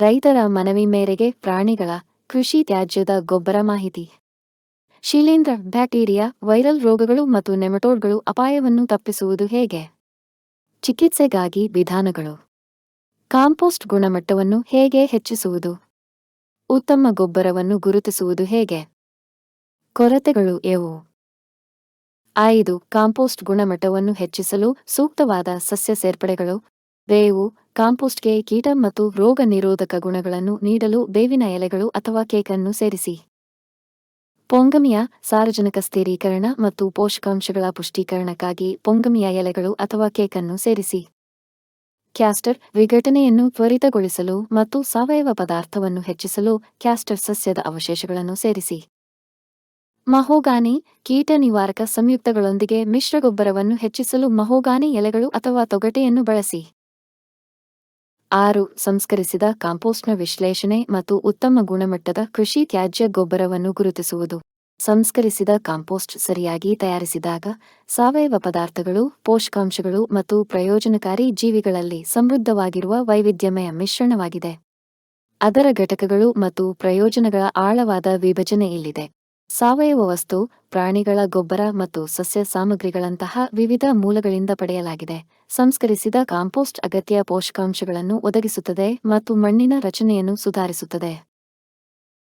ರೈತರ ಮನವಿ ಮೇರೆಗೆ ಪ್ರಾಣಿಗಳ ಕೃಷಿ ತ್ಯಾಜ್ಯದ ಗೊಬ್ಬರ ಮಾಹಿತಿ. ಶಿಲೀಂಧ್ರ, ಬ್ಯಾಕ್ಟೀರಿಯಾ, ವೈರಲ್ ರೋಗಗಳು ಮತ್ತು ನೆಮಟೋಡ್ಗಳು ಅಪಾಯವನ್ನು ತಪ್ಪಿಸುವುದು ಹೇಗೆ? ಚಿಕಿತ್ಸೆಗಾಗಿ ವಿಧಾನಗಳು. ಕಾಂಪೋಸ್ಟ್ ಗುಣಮಟ್ಟವನ್ನು ಹೇಗೆ ಹೆಚ್ಚಿಸುವುದು? ಉತ್ತಮ ಗೊಬ್ಬರವನ್ನು ಗುರುತಿಸುವುದು ಹೇಗೆ? ಕೊರತೆಗಳು ಎವು ಐದು ಕಾಂಪೋಸ್ಟ್ ಗುಣಮಟ್ಟವನ್ನು ಹೆಚ್ಚಿಸಲು ಸೂಕ್ತವಾದ ಸಸ್ಯ ಸೇರ್ಪಡೆಗಳು. ಬೇವು ಕಾಂಪೋಸ್ಟ್ಗೆ ಕೀಟ ಮತ್ತು ರೋಗ ನಿರೋಧಕ ಗುಣಗಳನ್ನು ನೀಡಲು ಬೇವಿನ ಎಲೆಗಳು ಅಥವಾ ಕೇಕನ್ನು ಸೇರಿಸಿ. ಪೊಂಗಮಿಯ ಸಾರಜನಕ ಸ್ಥಿರೀಕರಣ ಮತ್ತು ಪೋಷಕಾಂಶಗಳ ಪುಷ್ಟೀಕರಣಕ್ಕಾಗಿ ಪೊಂಗಮಿಯ ಎಲೆಗಳು ಅಥವಾ ಕೇಕನ್ನು ಸೇರಿಸಿ. ಕ್ಯಾಸ್ಟರ್ ವಿಘಟನೆಯನ್ನು ತ್ವರಿತಗೊಳಿಸಲು ಮತ್ತು ಸಾವಯವ ಪದಾರ್ಥವನ್ನು ಹೆಚ್ಚಿಸಲು ಕ್ಯಾಸ್ಟರ್ ಸಸ್ಯದ ಅವಶೇಷಗಳನ್ನು ಸೇರಿಸಿ. ಮಹೋಗಾನಿ ಕೀಟ ನಿವಾರಕ ಸಂಯುಕ್ತಗಳೊಂದಿಗೆ ಮಿಶ್ರಗೊಬ್ಬರವನ್ನು ಹೆಚ್ಚಿಸಲು ಮಹೋಗಾನಿ ಎಲೆಗಳು ಅಥವಾ ತೊಗಟೆಯನ್ನು ಬಳಸಿ. ಆರು ಸಂಸ್ಕರಿಸಿದ ಕಾಂಪೋಸ್ಟ್ನ ವಿಶ್ಲೇಷಣೆ ಮತ್ತು ಉತ್ತಮ ಗುಣಮಟ್ಟದ ಕೃಷಿ ತ್ಯಾಜ್ಯ ಗೊಬ್ಬರವನ್ನು ಗುರುತಿಸುವುದು. ಸಂಸ್ಕರಿಸಿದ ಕಾಂಪೋಸ್ಟ್ ಸರಿಯಾಗಿ ತಯಾರಿಸಿದಾಗ ಸಾವಯವ ಪದಾರ್ಥಗಳು, ಪೋಷಕಾಂಶಗಳು ಮತ್ತು ಪ್ರಯೋಜನಕಾರಿ ಜೀವಿಗಳಲ್ಲಿ ಸಮೃದ್ಧವಾಗಿರುವ ವೈವಿಧ್ಯಮಯ ಮಿಶ್ರಣವಾಗಿದೆ. ಅದರ ಘಟಕಗಳು ಮತ್ತು ಪ್ರಯೋಜನಗಳ ಆಳವಾದ ವಿಭಜನೆ ಇಲ್ಲಿದೆ. ಸಾವಯವ ವಸ್ತು, ಪ್ರಾಣಿಗಳ ಗೊಬ್ಬರ ಮತ್ತು ಸಸ್ಯ ಸಾಮಗ್ರಿಗಳಂತಹ ವಿವಿಧ ಮೂಲಗಳಿಂದ ಪಡೆಯಲಾಗಿದೆ. ಸಂಸ್ಕರಿಸಿದ ಕಾಂಪೋಸ್ಟ್ ಅಗತ್ಯ ಪೋಷಕಾಂಶಗಳನ್ನು ಒದಗಿಸುತ್ತದೆ ಮತ್ತು ಮಣ್ಣಿನ ರಚನೆಯನ್ನು ಸುಧಾರಿಸುತ್ತದೆ.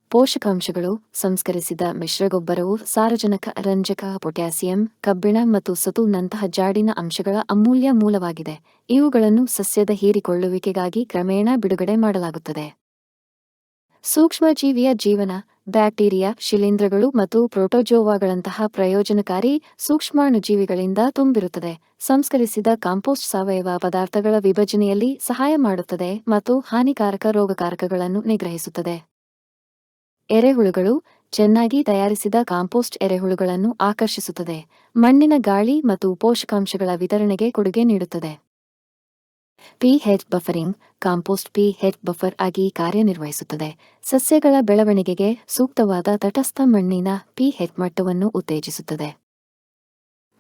ಪೋಷಕಾಂಶಗಳು ಸಂಸ್ಕರಿಸಿದ ಮಿಶ್ರಗೊಬ್ಬರವು ಸಾರಜನಕ, ರಂಜಕ, ಪೊಟ್ಯಾಸಿಯಂ, ಕಬ್ಬಿಣ ಮತ್ತು ಸತುನಂತಹ ಜಾಡಿನ ಅಂಶಗಳ ಅಮೂಲ್ಯ ಮೂಲವಾಗಿದೆ. ಇವುಗಳನ್ನು ಸಸ್ಯದ ಹೀರಿಕೊಳ್ಳುವಿಕೆಗಾಗಿ ಕ್ರಮೇಣ ಬಿಡುಗಡೆ ಮಾಡಲಾಗುತ್ತದೆ. ಸೂಕ್ಷ್ಮಜೀವಿಯ ಜೀವನ ಬ್ಯಾಕ್ಟೀರಿಯಾ, ಶಿಲೀಂಧ್ರಗಳು ಮತ್ತು ಪ್ರೋಟೋಜೋವಾಗಳಂತಹ ಪ್ರಯೋಜನಕಾರಿ ಸೂಕ್ಷ್ಮಾಣುಜೀವಿಗಳಿಂದ ತುಂಬಿರುತ್ತದೆ. ಸಂಸ್ಕರಿಸಿದ ಕಾಂಪೋಸ್ಟ್ ಸಾವಯವ ಪದಾರ್ಥಗಳ ವಿಭಜನೆಯಲ್ಲಿ ಸಹಾಯ ಮಾಡುತ್ತದೆ ಮತ್ತು ಹಾನಿಕಾರಕ ರೋಗಕಾರಕಗಳನ್ನು ನಿಗ್ರಹಿಸುತ್ತದೆ. ಎರೆಹುಳುಗಳು ಚೆನ್ನಾಗಿ ತಯಾರಿಸಿದ ಕಾಂಪೋಸ್ಟ್ ಎರೆಹುಳುಗಳನ್ನು ಆಕರ್ಷಿಸುತ್ತದೆ. ಮಣ್ಣಿನ ಗಾಳಿ ಮತ್ತು ಪೋಷಕಾಂಶಗಳ ವಿತರಣೆಗೆ ಕೊಡುಗೆ ನೀಡುತ್ತದೆ. PH buffering compost pH buffer ಆಗಿ ಕಾರ್ಯನಿರ್ವಹಿಸುತ್ತದೆ. ಸಸ್ಯಗಳ ಬೆಳವಣಿಗೆಗೆ ಸೂಕ್ತವಾದ ತಟಸ್ಥ ಮಣ್ಣಿನ ಪಿಹೆಚ್ ಮಟ್ಟವನ್ನು ಉತ್ತೇಜಿಸುತ್ತದೆ.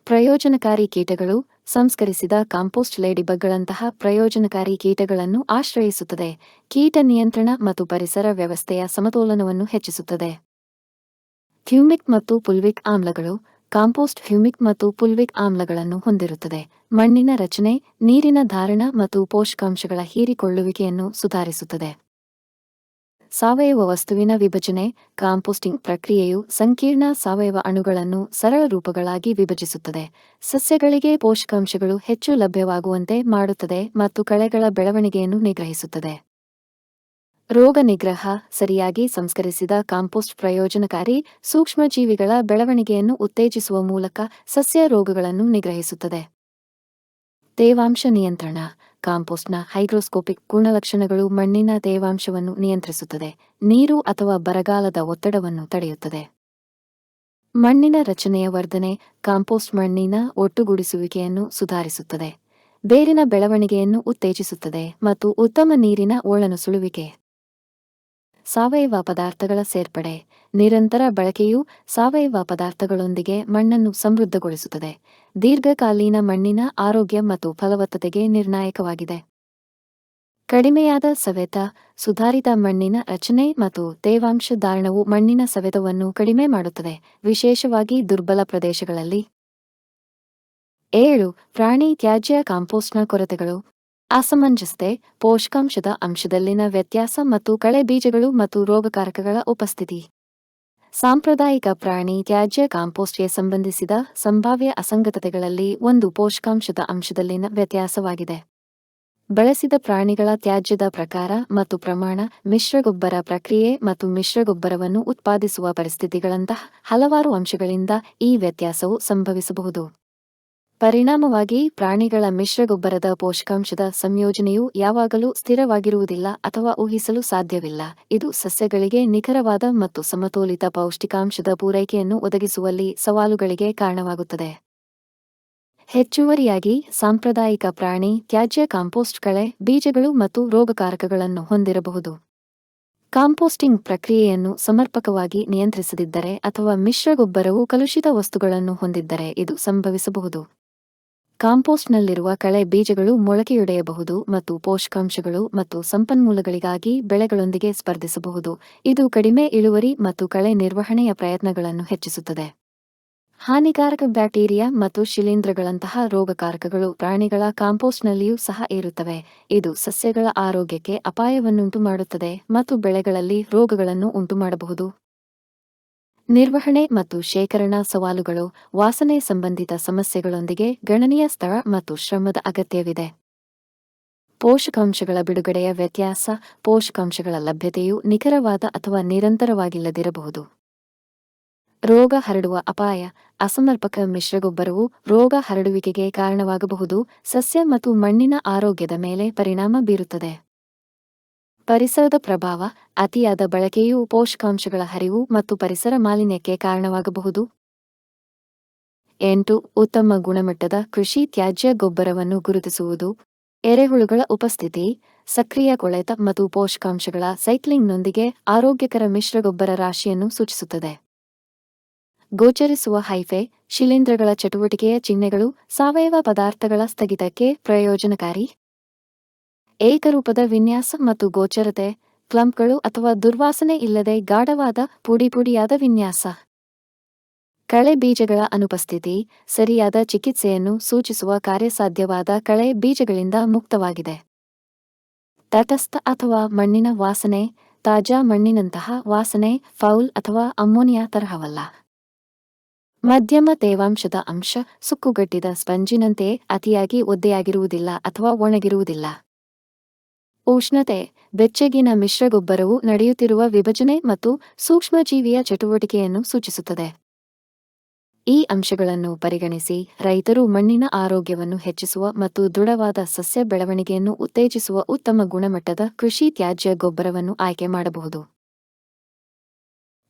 ಪ್ರಯೋಜನಕಾರಿ ಕೀಟಗಳು ಸಂಸ್ಕರಿಸಿದ ಕಾಂಪೋಸ್ಟ್ ಲೇಡಿಬಗ್ಗಳಂತಹ ಪ್ರಯೋಜನಕಾರಿ ಕೀಟಗಳನ್ನು ಆಶ್ರಯಿಸುತ್ತದೆ. ಕೀಟ ನಿಯಂತ್ರಣ ಮತ್ತು ಪರಿಸರ ವ್ಯವಸ್ಥೆಯ ಸಮತೋಲನವನ್ನು ಹೆಚ್ಚಿಸುತ್ತದೆ. ಕ್ಯೂಮಿಕ್ ಮತ್ತು ಪುಲ್ವಿಕ್ ಆಮ್ಲಗಳು ಕಾಂಪೋಸ್ಟ್, ಹ್ಯೂಮಿಕ್ ಮತ್ತು ಪುಲ್ವಿಕ್ ಆಮ್ಲಗಳನ್ನು ಹೊಂದಿರುತ್ತದೆ. ಮಣ್ಣಿನ ರಚನೆ, ನೀರಿನ ಧಾರಣ ಮತ್ತು ಪೋಷಕಾಂಶಗಳ ಹೀರಿಕೊಳ್ಳುವಿಕೆಯನ್ನು ಸುಧಾರಿಸುತ್ತದೆ. ಸಾವಯವ ವಸ್ತುವಿನ ವಿಭಜನೆ, ಕಾಂಪೋಸ್ಟಿಂಗ್ ಪ್ರಕ್ರಿಯೆಯು ಸಂಕೀರ್ಣ ಸಾವಯವ ಅಣುಗಳನ್ನು ಸರಳ ರೂಪಗಳಾಗಿ ವಿಭಜಿಸುತ್ತದೆ. ಸಸ್ಯಗಳಿಗೆ ಪೋಷಕಾಂಶಗಳು ಹೆಚ್ಚು ಲಭ್ಯವಾಗುವಂತೆ ಮಾಡುತ್ತದೆ ಮತ್ತು ಕಳೆಗಳ ಬೆಳವಣಿಗೆಯನ್ನು ನಿಗ್ರಹಿಸುತ್ತದೆ. ರೋಗ ನಿಗ್ರಹ ಸರಿಯಾಗಿ ಸಂಸ್ಕರಿಸಿದ ಕಾಂಪೋಸ್ಟ್ ಪ್ರಯೋಜನಕಾರಿ ಸೂಕ್ಷ್ಮಜೀವಿಗಳ ಬೆಳವಣಿಗೆಯನ್ನು ಉತ್ತೇಜಿಸುವ ಮೂಲಕ ಸಸ್ಯ ರೋಗಗಳನ್ನು ನಿಗ್ರಹಿಸುತ್ತದೆ. ತೇವಾಂಶ ನಿಯಂತ್ರಣ ಕಾಂಪೋಸ್ಟ್ನ ಹೈಗ್ರೋಸ್ಕೋಪಿಕ್ ಗುಣಲಕ್ಷಣಗಳು ಮಣ್ಣಿನ ತೇವಾಂಶವನ್ನು ನಿಯಂತ್ರಿಸುತ್ತದೆ, ನೀರು ಅಥವಾ ಬರಗಾಲದ ಒತ್ತಡವನ್ನು ತಡೆಯುತ್ತದೆ. ಮಣ್ಣಿನ ರಚನೆಯ ವರ್ಧನೆ ಕಾಂಪೋಸ್ಟ್ ಮಣ್ಣಿನ ಒಟ್ಟುಗೂಡಿಸುವಿಕೆಯನ್ನು ಸುಧಾರಿಸುತ್ತದೆ, ಬೇರಿನ ಬೆಳವಣಿಗೆಯನ್ನು ಉತ್ತೇಜಿಸುತ್ತದೆ ಮತ್ತು ಉತ್ತಮ ನೀರಿನ ಒಳನುಸುಳುವಿಕೆ. ಸಾವಯವ ಪದಾರ್ಥಗಳ ಸೇರ್ಪಡೆ. ನಿರಂತರ ಬಳಕೆಯು ಸಾವಯವ ಪದಾರ್ಥಗಳೊಂದಿಗೆ ಮಣ್ಣನ್ನು ಸಮೃದ್ಧಗೊಳಿಸುತ್ತದೆ. ದೀರ್ಘಕಾಲೀನ ಮಣ್ಣಿನ ಆರೋಗ್ಯ ಮತ್ತು ಫಲವತ್ತತೆಗೆ ನಿರ್ಣಾಯಕವಾಗಿದೆ. ಕಡಿಮೆಯಾದ ಸವೆತ, ಸುಧಾರಿತ ಮಣ್ಣಿನ ರಚನೆ ಮತ್ತು ತೇವಾಂಶ ಧಾರಣವು ಮಣ್ಣಿನ ಸವೆತವನ್ನು ಕಡಿಮೆ ಮಾಡುತ್ತದೆ, ವಿಶೇಷವಾಗಿ ದುರ್ಬಲ ಪ್ರದೇಶಗಳಲ್ಲಿ. ಏಳು, ಪ್ರಾಣಿ ತ್ಯಾಜ್ಯ ಕಾಂಪೋಸ್ಟ್ನ ಕೊರತೆಗಳು. ಅಸಮಂಜಸತೆ, ಪೋಷಕಾಂಶದ ಅಂಶದಲ್ಲಿನ ವ್ಯತ್ಯಾಸ ಮತ್ತು ಕಳೆ ಬೀಜಗಳು ಮತ್ತು ರೋಗಕಾರಕಗಳ ಉಪಸ್ಥಿತಿ. ಸಾಂಪ್ರದಾಯಿಕ ಪ್ರಾಣಿ ತ್ಯಾಜ್ಯ ಕಾಂಪೋಸ್ಟ್ಗೆ ಸಂಬಂಧಿಸಿದ ಸಂಭಾವ್ಯ ಅಸಂಗತತೆಗಳಲ್ಲಿ ಒಂದು ಪೋಷಕಾಂಶದ ಅಂಶದಲ್ಲಿನ ವ್ಯತ್ಯಾಸವಾಗಿದೆ. ಬಳಸಿದ ಪ್ರಾಣಿಗಳ ತ್ಯಾಜ್ಯದ ಪ್ರಕಾರ ಮತ್ತು ಪ್ರಮಾಣ ಮಿಶ್ರಗೊಬ್ಬರ ಪ್ರಕ್ರಿಯೆ ಮತ್ತು ಮಿಶ್ರಗೊಬ್ಬರವನ್ನು ಉತ್ಪಾದಿಸುವ ಪರಿಸ್ಥಿತಿಗಳಂತಹ ಹಲವಾರು ಅಂಶಗಳಿಂದ ಈ ವ್ಯತ್ಯಾಸವು ಸಂಭವಿಸಬಹುದು. ಪರಿಣಾಮವಾಗಿ ಪ್ರಾಣಿಗಳ ಮಿಶ್ರಗೊಬ್ಬರದ ಪೋಷಕಾಂಶದ ಸಂಯೋಜನೆಯು ಯಾವಾಗಲೂ ಸ್ಥಿರವಾಗಿರುವುದಿಲ್ಲ ಅಥವಾ ಊಹಿಸಲು ಸಾಧ್ಯವಿಲ್ಲ. ಇದು ಸಸ್ಯಗಳಿಗೆ ನಿಖರವಾದ ಮತ್ತು ಸಮತೋಲಿತ ಪೌಷ್ಟಿಕಾಂಶದ ಪೂರೈಕೆಯನ್ನು ಒದಗಿಸುವಲ್ಲಿ ಸವಾಲುಗಳಿಗೆ ಕಾರಣವಾಗುತ್ತದೆ. ಹೆಚ್ಚುವರಿಯಾಗಿ, ಸಾಂಪ್ರದಾಯಿಕ ಪ್ರಾಣಿ, ತ್ಯಾಜ್ಯ ಕಾಂಪೋಸ್ಟ್ ಕಳೆ ಬೀಜಗಳು ಮತ್ತು ರೋಗಕಾರಕಗಳನ್ನು ಹೊಂದಿರಬಹುದು. ಕಾಂಪೋಸ್ಟಿಂಗ್ ಪ್ರಕ್ರಿಯೆಯನ್ನು ಸಮರ್ಪಕವಾಗಿ ನಿಯಂತ್ರಿಸದಿದ್ದರೆ ಅಥವಾ ಮಿಶ್ರಗೊಬ್ಬರವು ಕಲುಷಿತ ವಸ್ತುಗಳನ್ನು ಹೊಂದಿದ್ದರೆ ಇದು ಸಂಭವಿಸಬಹುದು. ಕಾಂಪೋಸ್ಟ್ನಲ್ಲಿರುವ ಕಳೆ ಬೀಜಗಳು ಮೊಳಕೆಯೊಡೆಯಬಹುದು ಮತ್ತು ಪೋಷಕಾಂಶಗಳು ಮತ್ತು ಸಂಪನ್ಮೂಲಗಳಿಗಾಗಿ ಬೆಳೆಗಳೊಂದಿಗೆ ಸ್ಪರ್ಧಿಸಬಹುದು. ಇದು ಕಡಿಮೆ ಇಳುವರಿ ಮತ್ತು ಕಳೆ ನಿರ್ವಹಣೆಯ ಪ್ರಯತ್ನಗಳನ್ನು ಹೆಚ್ಚಿಸುತ್ತದೆ. ಹಾನಿಕಾರಕ ಬ್ಯಾಕ್ಟೀರಿಯಾ ಮತ್ತು ಶಿಲೀಂಧ್ರಗಳಂತಹ ರೋಗಕಾರಕಗಳು ಪ್ರಾಣಿಗಳ ಕಾಂಪೋಸ್ಟ್ನಲ್ಲಿಯೂ ಸಹ ಇರುತ್ತವೆ. ಇದು ಸಸ್ಯಗಳ ಆರೋಗ್ಯಕ್ಕೆ ಅಪಾಯವನ್ನುಂಟು ಮಾಡುತ್ತದೆ ಮತ್ತು ಬೆಳೆಗಳಲ್ಲಿ ರೋಗಗಳನ್ನು ಉಂಟುಮಾಡಬಹುದು. ನಿರ್ವಹಣೆ ಮತ್ತು ಶೇಖರಣಾ ಸವಾಲುಗಳು ವಾಸನೆ ಸಂಬಂಧಿತ ಸಮಸ್ಯೆಗಳೊಂದಿಗೆ ಗಣನೀಯ ಸ್ಥಳ ಮತ್ತು ಶ್ರಮದ ಅಗತ್ಯವಿದೆ. ಪೋಷಕಾಂಶಗಳ ಬಿಡುಗಡೆಯ ವ್ಯತ್ಯಾಸ, ಪೋಷಕಾಂಶಗಳ ಲಭ್ಯತೆಯು ನಿಖರವಾದ ಅಥವಾ ನಿರಂತರವಾಗಿಲ್ಲದಿರಬಹುದು. ರೋಗ ಹರಡುವ ಅಪಾಯ, ಅಸಮರ್ಪಕ ಮಿಶ್ರಗೊಬ್ಬರವು ರೋಗ ಹರಡುವಿಕೆಗೆ ಕಾರಣವಾಗಬಹುದು, ಸಸ್ಯ ಮತ್ತು ಮಣ್ಣಿನ ಆರೋಗ್ಯದ ಮೇಲೆ ಪರಿಣಾಮ ಬೀರುತ್ತದೆ. ಪರಿಸರದ ಪ್ರಭಾವ, ಅತಿಯಾದ ಬಳಕೆಯು ಪೋಷಕಾಂಶಗಳ ಹರಿವು ಮತ್ತು ಪರಿಸರ ಮಾಲಿನ್ಯಕ್ಕೆ ಕಾರಣವಾಗಬಹುದು. ಎಂಟು, ಉತ್ತಮ ಗುಣಮಟ್ಟದ ಕೃಷಿ ತ್ಯಾಜ್ಯ ಗೊಬ್ಬರವನ್ನು ಗುರುತಿಸುವುದು. ಎರೆಹುಳುಗಳ ಉಪಸ್ಥಿತಿ, ಸಕ್ರಿಯ ಕೊಳೆತ ಮತ್ತು ಪೋಷಕಾಂಶಗಳ ಸೈಕ್ಲಿಂಗ್ನೊಂದಿಗೆ ಆರೋಗ್ಯಕರ ಮಿಶ್ರಗೊಬ್ಬರ ರಾಶಿಯನ್ನು ಸೂಚಿಸುತ್ತದೆ. ಗೋಚರಿಸುವ ಹೈಫೆ, ಶಿಲೀಂಧ್ರಗಳ ಚಟುವಟಿಕೆಯ ಚಿಹ್ನೆಗಳು ಸಾವಯವ ಪದಾರ್ಥಗಳ ಸ್ಥಗಿತಕ್ಕೆ ಪ್ರಯೋಜನಕಾರಿ. ಏಕರೂಪದ ವಿನ್ಯಾಸ ಮತ್ತು ಗೋಚರತೆ ಕ್ಲಂಪ್ಗಳು ಅಥವಾ ದುರ್ವಾಸನೆ ಇಲ್ಲದೆ ಗಾಢವಾದ, ಪುಡಿಪುಡಿಯಾದ ವಿನ್ಯಾಸ. ಕಳೆ ಬೀಜಗಳ ಅನುಪಸ್ಥಿತಿ, ಸರಿಯಾದ ಚಿಕಿತ್ಸೆಯನ್ನು ಸೂಚಿಸುವ ಕಾರ್ಯಸಾಧ್ಯವಾದ ಕಳೆ ಬೀಜಗಳಿಂದ ಮುಕ್ತವಾಗಿದೆ. ತಟಸ್ಥ ಅಥವಾ ಮಣ್ಣಿನ ವಾಸನೆ, ತಾಜಾ ಮಣ್ಣಿನಂತಹ ವಾಸನೆ, ಫೌಲ್ ಅಥವಾ ಅಮ್ಮೋನಿಯಾ ತರಹವಲ್ಲ. ಮಧ್ಯಮ ತೇವಾಂಶದ ಅಂಶ, ಸುಕ್ಕುಗಟ್ಟಿದ ಸ್ಪಂಜಿನಂತೆ ಅತಿಯಾಗಿ ಒದ್ದೆಯಾಗಿರುವುದಿಲ್ಲ ಅಥವಾ ಒಣಗಿರುವುದಿಲ್ಲ. ಉಷ್ಣತೆ, ಬೆಚ್ಚಗಿನ ಮಿಶ್ರಗೊಬ್ಬರವು ನಡೆಯುತ್ತಿರುವ ವಿಭಜನೆ ಮತ್ತು ಸೂಕ್ಷ್ಮಜೀವಿಯ ಚಟುವಟಿಕೆಯನ್ನು ಸೂಚಿಸುತ್ತದೆ. ಈ ಅಂಶಗಳನ್ನು ಪರಿಗಣಿಸಿ ರೈತರು ಮಣ್ಣಿನ ಆರೋಗ್ಯವನ್ನು ಹೆಚ್ಚಿಸುವ ಮತ್ತು ದೃಢವಾದ ಸಸ್ಯ ಬೆಳವಣಿಗೆಯನ್ನು ಉತ್ತೇಜಿಸುವ ಉತ್ತಮ ಗುಣಮಟ್ಟದ ಕೃಷಿ ತ್ಯಾಜ್ಯ ಗೊಬ್ಬರವನ್ನು ಆಯ್ಕೆ ಮಾಡಬಹುದು.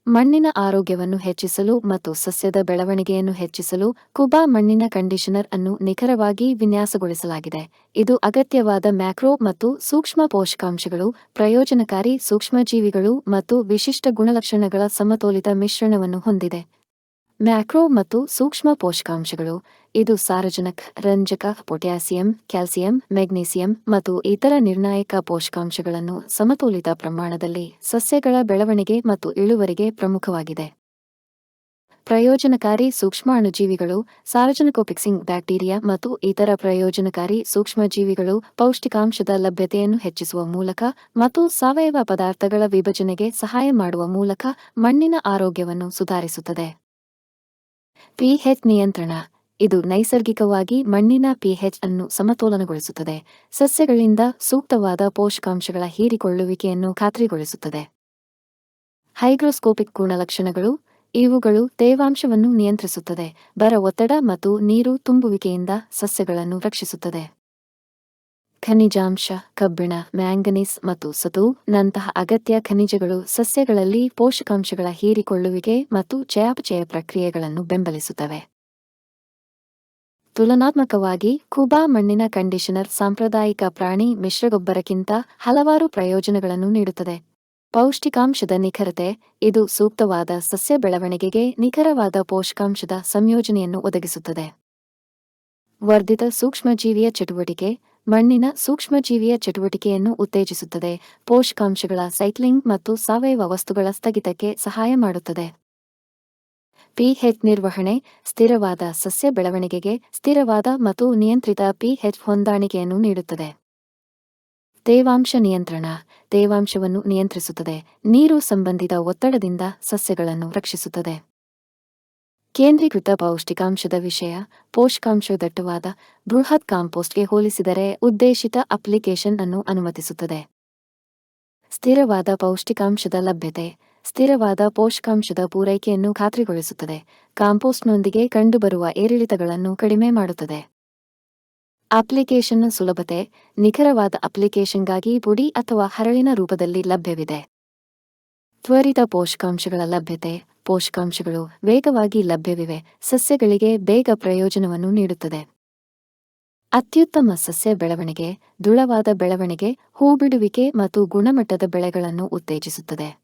ಮಣ್ಣಿನ ಆರೋಗ್ಯವನ್ನು ಹೆಚ್ಚಿಸಲು ಮತ್ತು ಸಸ್ಯದ ಬೆಳವಣಿಗೆಯನ್ನು ಹೆಚ್ಚಿಸಲು ಕುಬಾ ಮಣ್ಣಿನ ಕಂಡೀಷನರ್ ಅನ್ನು ನಿಖರವಾಗಿ ವಿನ್ಯಾಸಗೊಳಿಸಲಾಗಿದೆ. ಇದು ಅಗತ್ಯವಾದ ಮ್ಯಾಕ್ರೋ ಮತ್ತು ಸೂಕ್ಷ್ಮ ಪೋಷಕಾಂಶಗಳು, ಪ್ರಯೋಜನಕಾರಿ ಸೂಕ್ಷ್ಮಜೀವಿಗಳು ಮತ್ತು ವಿಶಿಷ್ಟ ಗುಣಲಕ್ಷಣಗಳ ಸಮತೋಲಿತ ಮಿಶ್ರಣವನ್ನು ಹೊಂದಿದೆ. ಮ್ಯಾಕ್ರೋ ಮತ್ತು ಸೂಕ್ಷ್ಮ ಪೋಷಕಾಂಶಗಳು. ಇದು ಸಾರಜನಕ, ರಂಜಕ, ಪೊಟ್ಯಾಸಿಯಂ, ಕ್ಯಾಲ್ಸಿಯಂ, ಮೆಗ್ನೀಸಿಯಂ ಮತ್ತು ಇತರ ನಿರ್ಣಾಯಕ ಪೋಷಕಾಂಶಗಳನ್ನು ಸಮತೋಲಿತ ಪ್ರಮಾಣದಲ್ಲಿ ಸಸ್ಯಗಳ ಬೆಳವಣಿಗೆ ಮತ್ತು ಇಳುವರಿಗೆ ಪ್ರಮುಖವಾಗಿದೆ. ಪ್ರಯೋಜನಕಾರಿ ಸೂಕ್ಷ್ಮಾಣುಜೀವಿಗಳು, ಸಾರಜನಕೋಪಿಕ್ಸಿಂಗ್ ಬ್ಯಾಕ್ಟೀರಿಯಾ ಮತ್ತು ಇತರ ಪ್ರಯೋಜನಕಾರಿ ಸೂಕ್ಷ್ಮಜೀವಿಗಳು ಪೌಷ್ಟಿಕಾಂಶದ ಲಭ್ಯತೆಯನ್ನು ಹೆಚ್ಚಿಸುವ ಮೂಲಕ ಮತ್ತು ಸಾವಯವ ಪದಾರ್ಥಗಳ ವಿಭಜನೆಗೆ ಸಹಾಯ ಮಾಡುವ ಮೂಲಕ ಮಣ್ಣಿನ ಆರೋಗ್ಯವನ್ನು ಸುಧಾರಿಸುತ್ತದೆ. ಪಿಹೆಚ್ ನಿಯಂತ್ರಣ. ಇದು ನೈಸರ್ಗಿಕವಾಗಿ ಮಣ್ಣಿನ ಪಿಹೆಚ್ ಅನ್ನು ಸಮತೋಲನಗೊಳಿಸುತ್ತದೆ. ಸಸ್ಯಗಳಿಂದ ಸೂಕ್ತವಾದ ಪೋಷಕಾಂಶಗಳ ಹೀರಿಕೊಳ್ಳುವಿಕೆಯನ್ನು ಖಾತ್ರಿಗೊಳಿಸುತ್ತದೆ. ಹೈಗ್ರೋಸ್ಕೋಪಿಕ್ ಗುಣಲಕ್ಷಣಗಳು. ಇವುಗಳು ತೇವಾಂಶವನ್ನು ನಿಯಂತ್ರಿಸುತ್ತದೆ. ಬರ ಒತ್ತಡ ಮತ್ತು ನೀರು ತುಂಬುವಿಕೆಯಿಂದ ಸಸ್ಯಗಳನ್ನು ರಕ್ಷಿಸುತ್ತದೆ. ಖನಿಜಾಂಶ, ಕಬ್ಬಿಣ, ಮ್ಯಾಂಗನೀಸ್ ಮತ್ತು ಸತು ನಂತಹ ಅಗತ್ಯ ಖನಿಜಗಳು ಸಸ್ಯಗಳಲ್ಲಿ ಪೋಷಕಾಂಶಗಳ ಹೀರಿಕೊಳ್ಳುವಿಕೆ ಮತ್ತು ಚಯಾಪಚಯ ಪ್ರಕ್ರಿಯೆಗಳನ್ನು ಬೆಂಬಲಿಸುತ್ತವೆ. ತುಲನಾತ್ಮಕವಾಗಿ ಕುಬಾ ಮಣ್ಣಿನ ಕಂಡೀಷನರ್ ಸಾಂಪ್ರದಾಯಿಕ ಪ್ರಾಣಿ ಮಿಶ್ರಗೊಬ್ಬರಕ್ಕಿಂತ ಹಲವಾರು ಪ್ರಯೋಜನಗಳನ್ನು ನೀಡುತ್ತದೆ. ಪೌಷ್ಟಿಕಾಂಶದ ನಿಖರತೆ, ಇದು ಸೂಕ್ತವಾದ ಸಸ್ಯ ಬೆಳವಣಿಗೆಗೆ ನಿಖರವಾದ ಪೋಷಕಾಂಶದ ಸಂಯೋಜನೆಯನ್ನು ಒದಗಿಸುತ್ತದೆ. ವರ್ಧಿತ ಸೂಕ್ಷ್ಮಜೀವಿಯ ಚಟುವಟಿಕೆ ಮಣ್ಣಿನ ಸೂಕ್ಷ್ಮಜೀವಿಯ ಚಟುವಟಿಕೆಯನ್ನು ಉತ್ತೇಜಿಸುತ್ತದೆ. ಪೋಷಕಾಂಶಗಳ ಸೈಕ್ಲಿಂಗ್ ಮತ್ತು ಸಾವಯವ ವಸ್ತುಗಳ ಸ್ಥಗಿತಕ್ಕೆ ಸಹಾಯ ಮಾಡುತ್ತದೆ. ಪಿಹೆಚ್ ನಿರ್ವಹಣೆ, ಸ್ಥಿರವಾದ ಸಸ್ಯ ಬೆಳವಣಿಗೆಗೆ ಸ್ಥಿರವಾದ ಮತ್ತು ನಿಯಂತ್ರಿತ ಪಿಹೆಚ್ ಹೊಂದಾಣಿಕೆಯನ್ನು ನೀಡುತ್ತದೆ. ತೇವಾಂಶ ನಿಯಂತ್ರಣ, ತೇವಾಂಶವನ್ನು ನಿಯಂತ್ರಿಸುತ್ತದೆ. ನೀರು ಸಂಬಂಧಿತ ಒತ್ತಡದಿಂದ ಸಸ್ಯಗಳನ್ನು ರಕ್ಷಿಸುತ್ತದೆ. ಕೇಂದ್ರೀಕೃತ ಪೌಷ್ಟಿಕಾಂಶದ ವಿಷಯ ಪೋಷಕಾಂಶ ದಟ್ಟವಾದ ಬೃಹತ್ ಕಾಂಪೋಸ್ಟ್ಗೆ ಹೋಲಿಸಿದರೆ ಉದ್ದೇಶಿತ ಅಪ್ಲಿಕೇಶನ್ ಅನ್ನು ಅನುಮತಿಸುತ್ತದೆ. ಸ್ಥಿರವಾದ ಪೌಷ್ಟಿಕಾಂಶದ ಲಭ್ಯತೆ, ಸ್ಥಿರವಾದ ಪೋಷಕಾಂಶದ ಪೂರೈಕೆಯನ್ನು ಖಾತ್ರಿಗೊಳಿಸುತ್ತದೆ, ಕಾಂಪೋಸ್ಟ್ನೊಂದಿಗೆ ಕಂಡುಬರುವ ಏರಿಳಿತಗಳನ್ನು ಕಡಿಮೆ ಮಾಡುತ್ತದೆ. ಅಪ್ಲಿಕೇಶನ್ನ ಸುಲಭತೆ, ನಿಖರವಾದ ಅಪ್ಲಿಕೇಶನ್ಗಾಗಿ ಪುಡಿ ಅಥವಾ ಹರಳಿನ ರೂಪದಲ್ಲಿ ಲಭ್ಯವಿದೆ. ತ್ವರಿತ ಪೋಷಕಾಂಶಗಳ ಲಭ್ಯತೆ ಪೋಷಕಾಂಶಗಳು ವೇಗವಾಗಿ ಲಭ್ಯವಿವೆ. ಸಸ್ಯಗಳಿಗೆ ಬೇಗ ಪ್ರಯೋಜನವನ್ನು ನೀಡುತ್ತದೆ. ಅತ್ಯುತ್ತಮ ಸಸ್ಯ ಬೆಳವಣಿಗೆ, ದೃಢವಾದ ಬೆಳವಣಿಗೆ, ಹೂಬಿಡುವಿಕೆ ಮತ್ತು ಗುಣಮಟ್ಟದ ಬೆಳೆಗಳನ್ನು ಉತ್ತೇಜಿಸುತ್ತದೆ.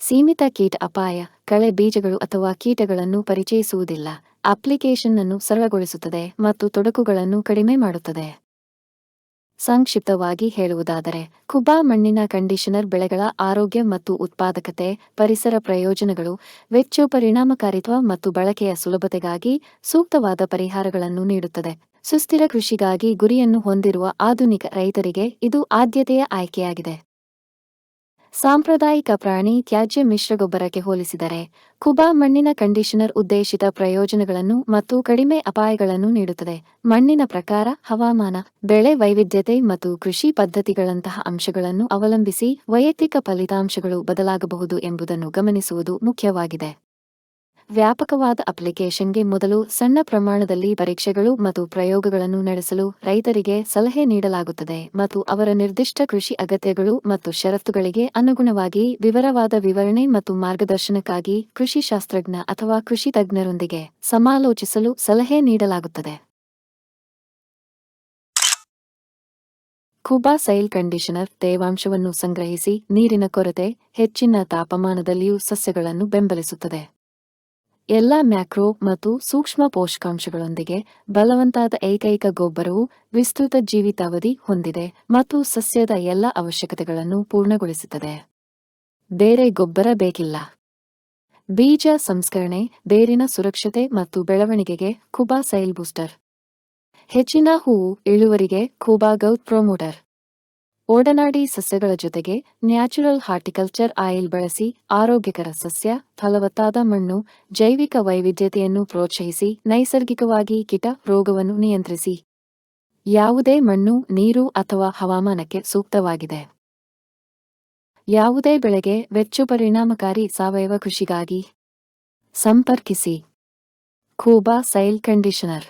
ಸೀಮಿತ ಕೀಟ ಅಪಾಯ, ಕಳೆ ಬೀಜಗಳು ಅಥವಾ ಕೀಟಗಳನ್ನು ಪರಿಚಯಿಸುವುದಿಲ್ಲ. ಅಪ್ಲಿಕೇಶನ್ ಅನ್ನು ಸರಳಗೊಳಿಸುತ್ತದೆ ಮತ್ತು ತೊಡಕುಗಳನ್ನು ಕಡಿಮೆ ಮಾಡುತ್ತದೆ. ಸಂಕ್ಷಿಪ್ತವಾಗಿ ಹೇಳುವುದಾದರೆ ಕುಬಾ ಮಣ್ಣಿನ ಕಂಡೀಷನರ್ ಬೆಳೆಗಳ ಆರೋಗ್ಯ ಮತ್ತು ಉತ್ಪಾದಕತೆ, ಪರಿಸರ ಪ್ರಯೋಜನಗಳು, ವೆಚ್ಚ, ಪರಿಣಾಮಕಾರಿತ್ವ ಮತ್ತು ಬಳಕೆಯ ಸುಲಭತೆಗಾಗಿ ಸೂಕ್ತವಾದ ಪರಿಹಾರಗಳನ್ನು ನೀಡುತ್ತದೆ. ಸುಸ್ಥಿರ ಕೃಷಿಗಾಗಿ ಗುರಿಯನ್ನು ಹೊಂದಿರುವ ಆಧುನಿಕ ರೈತರಿಗೆ ಇದು ಆದ್ಯತೆಯ ಆಯ್ಕೆಯಾಗಿದೆ. ಸಾಂಪ್ರದಾಯಿಕ ಪ್ರಾಣಿ ತ್ಯಾಜ್ಯ ಮಿಶ್ರಗೊಬ್ಬರಕ್ಕೆ ಹೋಲಿಸಿದರೆ ಕುಬಾ ಮಣ್ಣಿನ ಕಂಡೀಷನರ್ ಉದ್ದೇಶಿತ ಪ್ರಯೋಜನಗಳನ್ನು ಮತ್ತು ಕಡಿಮೆ ಅಪಾಯಗಳನ್ನು ನೀಡುತ್ತದೆ. ಮಣ್ಣಿನ ಪ್ರಕಾರ, ಹವಾಮಾನ, ಬೆಳೆ ವೈವಿಧ್ಯತೆ ಮತ್ತು ಕೃಷಿ ಪದ್ಧತಿಗಳಂತಹ ಅಂಶಗಳನ್ನು ಅವಲಂಬಿಸಿ ವೈಯಕ್ತಿಕ ಫಲಿತಾಂಶಗಳು ಬದಲಾಗಬಹುದು ಎಂಬುದನ್ನು ಗಮನಿಸುವುದು ಮುಖ್ಯವಾಗಿದೆ. ವ್ಯಾಪಕವಾದ ಅಪ್ಲಿಕೇಶನ್ಗೆ ಮೊದಲು ಸಣ್ಣ ಪ್ರಮಾಣದಲ್ಲಿ ಪರೀಕ್ಷೆಗಳು ಮತ್ತು ಪ್ರಯೋಗಗಳನ್ನು ನಡೆಸಲು ರೈತರಿಗೆ ಸಲಹೆ ನೀಡಲಾಗುತ್ತದೆ ಮತ್ತು ಅವರ ನಿರ್ದಿಷ್ಟ ಕೃಷಿ ಅಗತ್ಯಗಳು ಮತ್ತು ಷರತ್ತುಗಳಿಗೆ ಅನುಗುಣವಾಗಿ ವಿವರವಾದ ವಿವರಣೆ ಮತ್ತು ಮಾರ್ಗದರ್ಶನಕ್ಕಾಗಿ ಕೃಷಿ ಶಾಸ್ತ್ರಜ್ಞ ಅಥವಾ ಕೃಷಿ ತಜ್ಞರೊಂದಿಗೆ ಸಮಾಲೋಚಿಸಲು ಸಲಹೆ ನೀಡಲಾಗುತ್ತದೆ. ಕುಬಾ ಸೈಲ್ ಕಂಡೀಷನರ್ ತೇವಾಂಶವನ್ನು ಸಂಗ್ರಹಿಸಿ ನೀರಿನ ಕೊರತೆ, ಹೆಚ್ಚಿನ ತಾಪಮಾನದಲ್ಲಿಯೂ ಸಸ್ಯಗಳನ್ನು ಬೆಂಬಲಿಸುತ್ತದೆ. ಎಲ್ಲಾ ಮ್ಯಾಕ್ರೋ ಮತ್ತು ಸೂಕ್ಷ್ಮ ಪೋಷಕಾಂಶಗಳೊಂದಿಗೆ ಬಲವಂತಾದ ಏಕೈಕ ಗೊಬ್ಬರವು ವಿಸ್ತೃತ ಜೀವಿತಾವಧಿ ಹೊಂದಿದೆ ಮತ್ತು ಸಸ್ಯದ ಎಲ್ಲ ಅವಶ್ಯಕತೆಗಳನ್ನು ಪೂರ್ಣಗೊಳಿಸುತ್ತದೆ. ಬೇರೆ ಗೊಬ್ಬರ ಬೇಕಿಲ್ಲ. ಬೀಜ ಸಂಸ್ಕರಣೆ, ಬೇರಿನ ಸುರಕ್ಷತೆ ಮತ್ತು ಬೆಳವಣಿಗೆಗೆ ಖುಬಾ ಸೈಲ್ ಬೂಸ್ಟರ್. ಹೆಚ್ಚಿನ ಹೂವು ಇಳುವರಿಗೆ ಖುಬಾ ಗೌತ್ ಪ್ರೊಮೋಟರ್. ಒಡನಾಡಿ ಸಸ್ಯಗಳ ಜೊತೆಗೆ ನ್ಯಾಚುರಲ್ ಹಾರ್ಟಿಕಲ್ಚರ್ ಆಯಿಲ್ ಬಳಸಿ ಆರೋಗ್ಯಕರ ಸಸ್ಯ, ಫಲವತ್ತಾದ ಮಣ್ಣು, ಜೈವಿಕ ವೈವಿಧ್ಯತೆಯನ್ನು ಪ್ರೋತ್ಸಾಹಿಸಿ ನೈಸರ್ಗಿಕವಾಗಿ ಕೀಟ ರೋಗವನ್ನು ನಿಯಂತ್ರಿಸಿ. ಯಾವುದೇ ಮಣ್ಣು, ನೀರು ಅಥವಾ ಹವಾಮಾನಕ್ಕೆ ಸೂಕ್ತವಾಗಿದೆ. ಯಾವುದೇ ಬೆಳೆಗೆ ವೆಚ್ಚ ಪರಿಣಾಮಕಾರಿ ಸಾವಯವ ಕೃಷಿಗಾಗಿ ಸಂಪರ್ಕಿಸಿ. Khuba sail conditioner